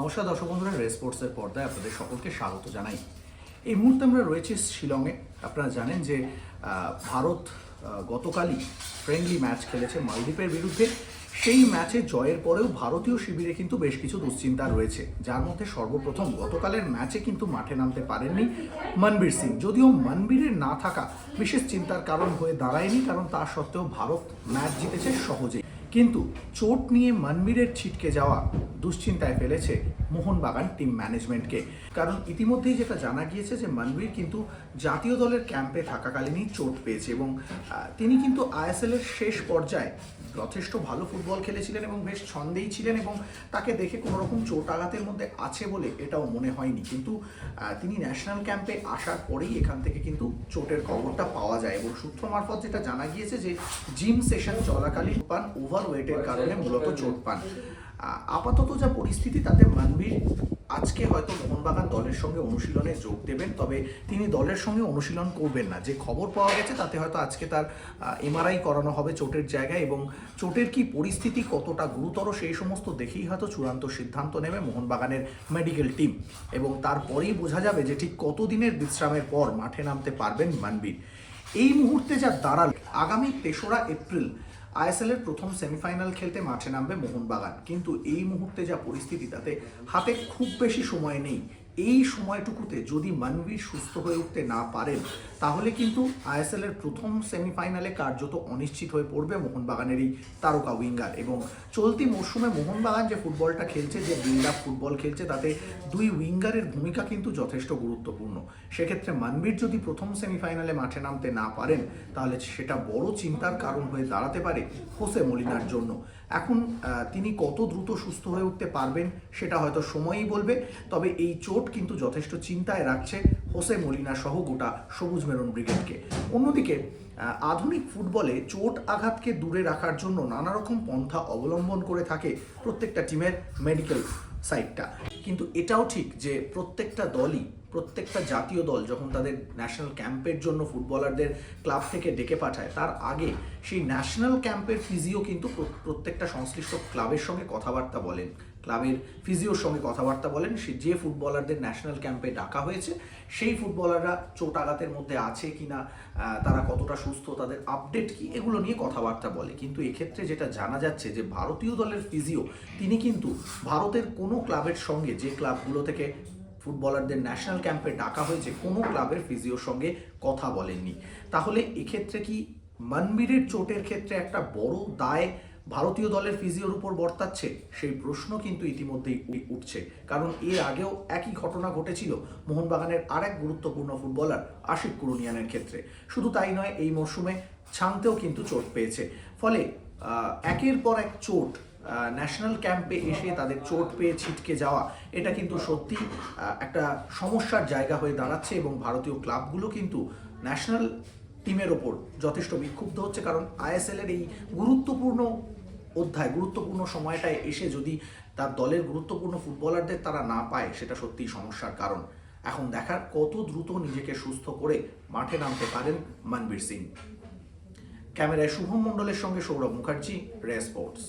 নমস্কার দর্শক বন্ধুরা, রেস স্পোর্টসের পর্দায় আপনাদের সকলকে স্বাগত জানাই। এই মুহূর্তে আমরা রয়েছি শিলংয়ে। আপনারা জানেন যে ভারত গতকালই ফ্রেন্ডলি ম্যাচ খেলেছে মালদ্বীপের বিরুদ্ধে। সেই ম্যাচে জয়ের পরেও ভারতীয় শিবিরে কিন্তু বেশ কিছু দুশ্চিন্তা রয়েছে। যার মধ্যে সর্বপ্রথম গতকালের ম্যাচে কিন্তু মাঠে নামতে পারেননি মনবীর সিং। যদিও মনবীরের না থাকা বিশেষ চিন্তার কারণ হয়ে দাঁড়ায়নি, কারণ তা সত্ত্বেও ভারত ম্যাচ জিতেছে সহজেই। কিন্তু চোট নিয়ে মানবীরের ছিটকে যাওয়া দুশ্চিন্তায় ফেলেছে মোহনবাগান টিম ম্যানেজমেন্টকে। কারণ ইতিমধ্যেই যেটা জানা গিয়েছে যে মানবীর কিন্তু জাতীয় দলের ক্যাম্পে থাকাকালীনই চোট পেয়েছে এবং তিনি কিন্তু আইএসএলের শেষ পর্যায়ে যথেষ্ট ভালো ফুটবল খেলেছিলেন এবং বেশ ছন্দেই ছিলেন এবং তাকে দেখে কোনো রকম চোট আঘাতের মধ্যে আছে বলে এটাও মনে হয়নি। কিন্তু তিনি ন্যাশনাল ক্যাম্পে আসার পরেই এখান থেকে কিন্তু চোটের খবরটা পাওয়া যায় এবং সূত্র মারফত যেটা জানা গিয়েছে যে জিম সেশন চলাকালীন পান ওভার ওয়েটের কারণে মূলত চোট পান। আপাতত যা পরিস্থিতি, তাতে মানবীর আজকে হয়তো মোহনবাগান দলের সঙ্গে অনুশীলনে যোগ দেবেন, তবে তিনি দলের সঙ্গে অনুশীলন করবেন না। যে খবর পাওয়া গেছে, তাতে হয়তো আজকে তার এমআরআই করানো হবে চোটের জায়গায় এবং চোটের কি পরিস্থিতি কতটা গুরুতর, সেই সমস্ত দেখেই হয়তো চূড়ান্ত সিদ্ধান্ত নেবে মোহনবাগানের মেডিকেল টিম। এবং তারপরেই বোঝা যাবে যে ঠিক কতদিনের বিশ্রামের পর মাঠে নামতে পারবেন মানবীর। এই মুহূর্তে যা দাঁড়াল, আগামী তেসরা এপ্রিল আইএসএল এর প্রথম সেমিফাইনাল খেলতে মাঠে নামবে মোহনবাগান। কিন্তু এই মুহূর্তে যা পরিস্থিতি, তাতে হাতে খুব বেশি সময় নেই এই সময়টুকুতে যদি মানবীর সুস্থ হয়ে উঠতে না পারেন, তাহলে কিন্তু আইএসএল এর প্রথম সেমিফাইনালে কার্যত অনিশ্চিত হয়ে পড়বে মোহনবাগানের এই তারকা উইঙ্গার। এবং চলতি মরশুমে মোহনবাগান যে ফুটবলটা খেলছে, যে বিল্ড আপ ফুটবল খেলছে, তাতে দুই উইঙ্গারের ভূমিকা কিন্তু যথেষ্ট গুরুত্বপূর্ণ। সেক্ষেত্রে মানবীর যদি প্রথম সেমিফাইনালে মাঠে নামতে না পারেন, তাহলে সেটা বড় চিন্তার কারণ হয়ে দাঁড়াতে পারে হোসে মলিনার জন্য। এখন তিনি কত দ্রুত সুস্থ হয়ে উঠতে পারবেন, সেটা হয়তো সময়ই বলবে। তবে এই চোট কিন্তু যথেষ্ট চিন্তায় রাখছে হোসে মলিনা সহ গোটা সবুজ মেরুন ব্রিগেডকে। অন্যদিকে আধুনিক ফুটবলে চোট আঘাতকে দূরে রাখার জন্য নানা রকম পন্থা অবলম্বন করে থাকে প্রত্যেকটা টিমের মেডিকেল সাইডটা কিন্তু এটাও ঠিক যে প্রত্যেকটা দলই, প্রত্যেকটা জাতীয় দল যখন তাদের ন্যাশনাল ক্যাম্পের জন্য ফুটবলারদের ক্লাব থেকে ডেকে পাঠায়, তার আগে সেই ন্যাশনাল ক্যাম্পের ফিজিও কিন্তু প্র- প্রত্যেকটা সংশ্লিষ্ট ক্লাবের সঙ্গে কথাবার্তা বলেন। ক্লাবের ফিজিওর সঙ্গে কথাবার্তা বলেন সে যে ফুটবলারদের ন্যাশনাল ক্যাম্পে ডাকা হয়েছে সেই ফুটবলাররা চোট আঘাতের মধ্যে আছে কিনা আহ, তারা কতটা সুস্থ তাদের আপডেট কি এগুলো নিয়ে কথাবার্তা বলে। কিন্তু এক্ষেত্রে যেটা জানা যাচ্ছে যে ভারতীয় দলের ফিজিও তিনি কিন্তু ভারতের কোনো ক্লাবের সঙ্গে যে ক্লাবগুলো থেকে ফুটবলারদের ন্যাশনাল ক্যাম্পে ডাকা হয়েছে কোনো ক্লাবের ফিজিওর সঙ্গে কথা বলেননি। তাহলে এক্ষেত্রে কি মনবীরের চোটের ক্ষেত্রে একটা বড় দায় ভারতীয় দলের ফিজিওর উপর বর্তাচ্ছে সেই প্রশ্ন কিন্তু ইতিমধ্যেই উঠছে। কারণ এর আগেও একই ঘটনা ঘটেছিল মোহনবাগানের আরেক গুরুত্বপূর্ণ ফুটবলার আশিক কুরুনিয়ানের ক্ষেত্রে। শুধু তাই নয়, এই মরশুমে ছাংতেও কিন্তু চোট পেয়েছে। ফলে একের পর এক চোট ন্যাশনাল ক্যাম্পে এসে তাদের চোট পেয়ে ছিটকে যাওয়া, এটা কিন্তু সত্যি একটা সমস্যার জায়গা হয়ে দাঁড়াচ্ছে এবং ভারতীয় ক্লাবগুলো কিন্তু ন্যাশনাল টিমের ওপর যথেষ্ট বিক্ষুব্ধ হচ্ছে। কারণ আইএসএল এর এই গুরুত্বপূর্ণ অধ্যায়, গুরুত্বপূর্ণ সময়টায় এসে যদি তার দলের গুরুত্বপূর্ণ ফুটবলারদের তারা না পায়, সেটা সত্যি সমস্যার কারণ। এখন দেখার কত দ্রুত নিজেকে সুস্থ করে মাঠে নামতে পারেন মনবীর সিং। ক্যামেরায় শুভম মণ্ডলের সঙ্গে সৌরভ মুখার্জি রে স্পোর্টস।